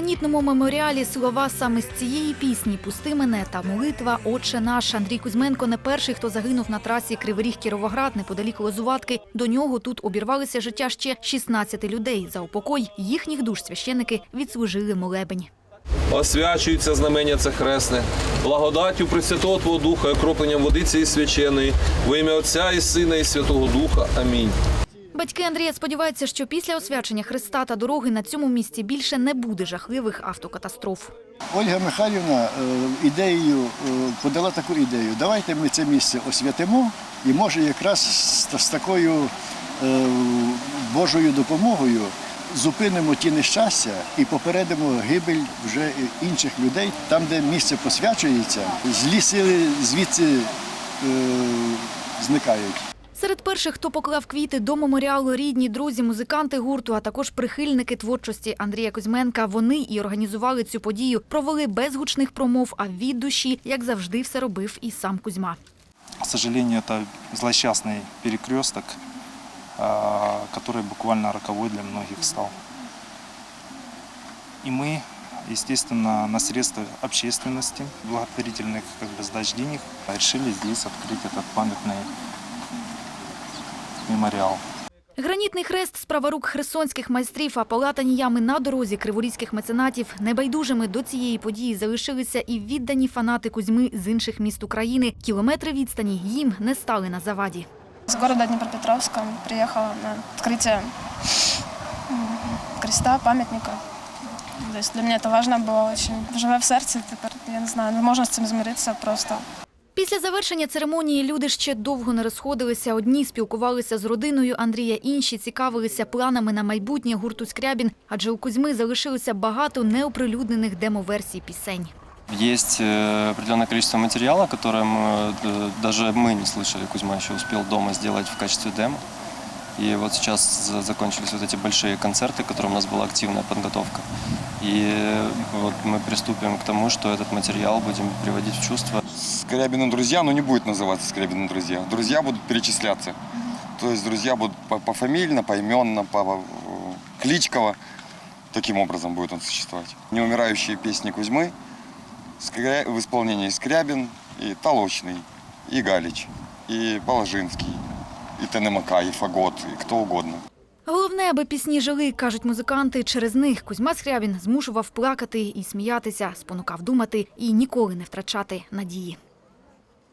гранітному меморіалі слова саме з цієї пісні Пусти мене та молитва Отче наш Андрій Кузьменко не перший, хто загинув на трасі Кривий Ріг Кіровоград неподалік Лозуватки. До нього тут обірвалися життя ще 16 людей. За упокой їхніх душ священики відслужили молебень. Освячується знамення це хресне, благодаттю Пресвятого Твого Духа, окропленням водиці і свяченої, во ім'я Отця і Сина і Святого Духа. Амінь. Батьки Андрія сподіваються, що після освячення Христа та дороги на цьому місці більше не буде жахливих автокатастроф. Ольга Михайлівна е, ідеєю е, подала таку ідею. Давайте ми це місце освятимо, і може якраз з, такою е, Божою допомогою зупинимо ті нещастя і попередимо гибель вже інших людей. Там, де місце посвячується, злі сили звідси зникають. Серед перших, хто поклав квіти до меморіалу, рідні, друзі, музиканти гурту, а також прихильники творчості Андрія Кузьменка. Вони і організували цю подію, провели без гучних промов, а від душі, як завжди, все робив і сам Кузьма. К сожалению, это злосчастный перекресток, а, который буквально роковой для многих стал. И мы, естественно, на средства общественности, благотворительных как бы, сдач денег, решили здесь открыть этот памятный мемориал. Гранітний хрест справа рук херсонських майстрів, а полатані ями на дорозі криворізьких меценатів. Небайдужими до цієї події залишилися і віддані фанати Кузьми з інших міст України. Кілометри відстані їм не стали на заваді. С города Днепропетровска приехала на открытие м, креста, памятника. То есть для меня это важно было очень. Живе в серці тепер, я не знаю, не можна з цим змиритися просто. Після завершення церемонії люди ще довго не розходилися. Одні спілкувалися з родиною Андрія, інші цікавилися планами на майбутнє гурту Скрябін, адже у Кузьми залишилося багато неоприлюднених демоверсій пісень. Есть э, определенное количество материала, которое мы, э, даже мы не слышали. Кузьма еще успел дома сделать в качестве демо. И вот сейчас за- закончились вот эти большие концерты, к которым у нас была активная подготовка. И э, вот мы приступим к тому, что этот материал будем приводить в чувство. Скрябина друзья, но не будет называться Скрябина друзья. Друзья будут перечисляться. То есть друзья будут по- пофамильно, поименно, по по- кличково. Таким образом будет он существовать. Неумирающие песни Кузьмы Скря- в исполнении Скрябин и Толочный, и Галич, и Положинский, и Тенемака, и Фагот, и кто угодно. Головне, аби пісні жили, кажуть музиканти. Через них Кузьма Скрябін змушував плакати і сміятися, спонукав думати і ніколи не втрачати надії.